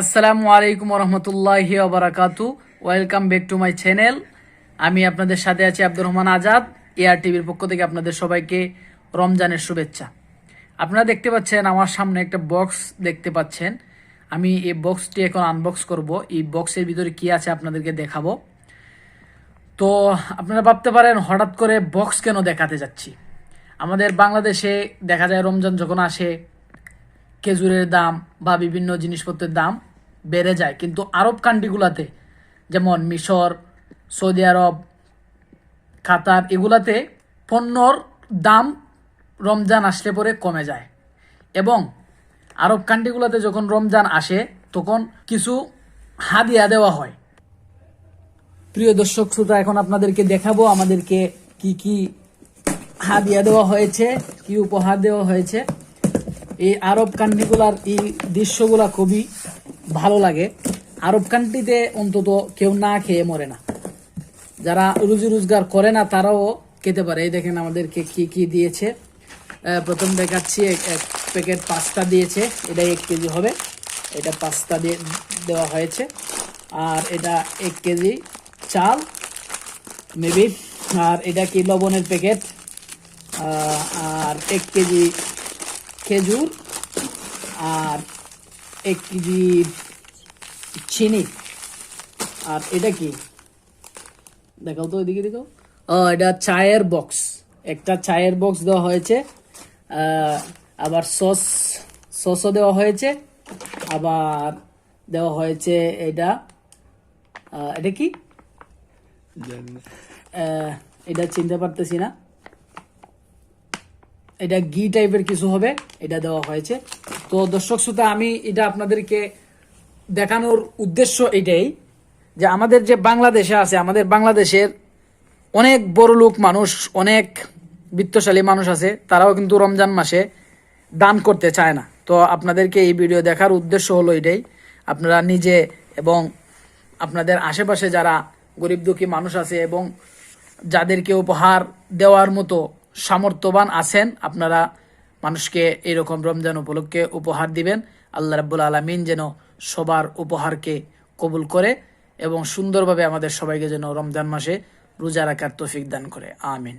আসসালামু আলাইকুম রহমতুল্লাহ বারাকাতু welcome back to my channel আমি আপনাদের সাথে আছি আব্দুর রহমান আজাদ এআর টিভির পক্ষ থেকে আপনাদের সবাইকে রমজানের শুভেচ্ছা। আপনারা দেখতে পাচ্ছেন আমার সামনে একটা বক্স দেখতে পাচ্ছেন। আমি এই বক্সটি এখন আনবক্স করব। এই বক্সের ভিতরে কি আছে আপনাদেরকে দেখাবো। তো আপনারা ভাবতে পারেন, হঠাৎ করে বক্স কেন দেখাতে যাচ্ছি? আমাদের বাংলাদেশে দেখা যায় রমজান যখন আসে খেজুরের দাম বা বিভিন্ন জিনিসপত্রের দাম বেড়ে যায়। কিন্তু আরব কান্ট্রিগুলোতে, যেমন মিশর, সৌদি আরব, কাতার, এগুলাতে পণ্যর দাম রমজান আসলে পরে কমে যায়। এবং আরব কান্ট্রিগুলোতে যখন রমজান আসে, তখন কিছু হাদিয়া দেওয়া হয়। প্রিয় দর্শক শ্রোতা, এখন আপনাদেরকে দেখাবো আমাদেরকে কি কি হাদিয়া দেওয়া হয়েছে, কি উপহার দেওয়া হয়েছে। এই আরব কান্ট্রিগুলার এই দৃশ্যগুলা খুবই ভালো লাগে। আরব কান্ট্রিতে অন্তত কেউ না খেয়ে মরে না। যারা রুজি রোজগার করে না, তারাও খেতে পারে। এই দেখেন আমাদেরকে কি কি দিয়েছে। প্রথম দেখাচ্ছি এক- প্যাকেট পাস্তা দিয়েছে। এটা এক কেজি হবে। এটা পাস্তা দিয়ে দেওয়া হয়েছে। আর এটা এক কেজি চাল, মেবি। আর এটা কি লবণের প্যাকেট? আর এক কেজি খেজুর আর এক কেজি চিনি। আর এটা কি? দেখাও তো ওইদিকে দেখো। ও এটা চায়ের বক্স। একটা চায়ের বক্স দেওয়া হয়েছে। আবার সস সসও দেওয়া হয়েছে। আবার দেওয়া হয়েছে এটা এটা কি? এটা চিনতে পারতেছি না। এটা ঘি টাইপের কিছু হবে, এটা দেওয়া হয়েছে। তো দর্শক শ্রোতা, আমি এটা আপনাদেরকে দেখানোর উদ্দেশ্য এটাই যে আমাদের যে বাংলাদেশে আছে, আমাদের বাংলাদেশের অনেক বড় লোক মানুষ, অনেক বিত্তশালী মানুষ আছে, তারাও কিন্তু রমজান মাসে দান করতে চায় না। তো আপনাদেরকে এই ভিডিও দেখার উদ্দেশ্য হলো এটাই। আপনারা নিজে এবং আপনাদের আশেপাশে যারা গরিব দুঃখী মানুষ আছে এবং যাদেরকে উপহার দেওয়ার মতো সামর্থ্যবান আছেন, আপনারা মানুষকে এরকম রমজান উপলক্ষে উপহার দিবেন। আল্লাহ রাবুল আলমিন যেন সবার উপহারকে কবুল করে এবং সুন্দরভাবে আমাদের সবাইকে যেন রমজান মাসে রোজা রাখার তৌফিক দান করে। আমিন।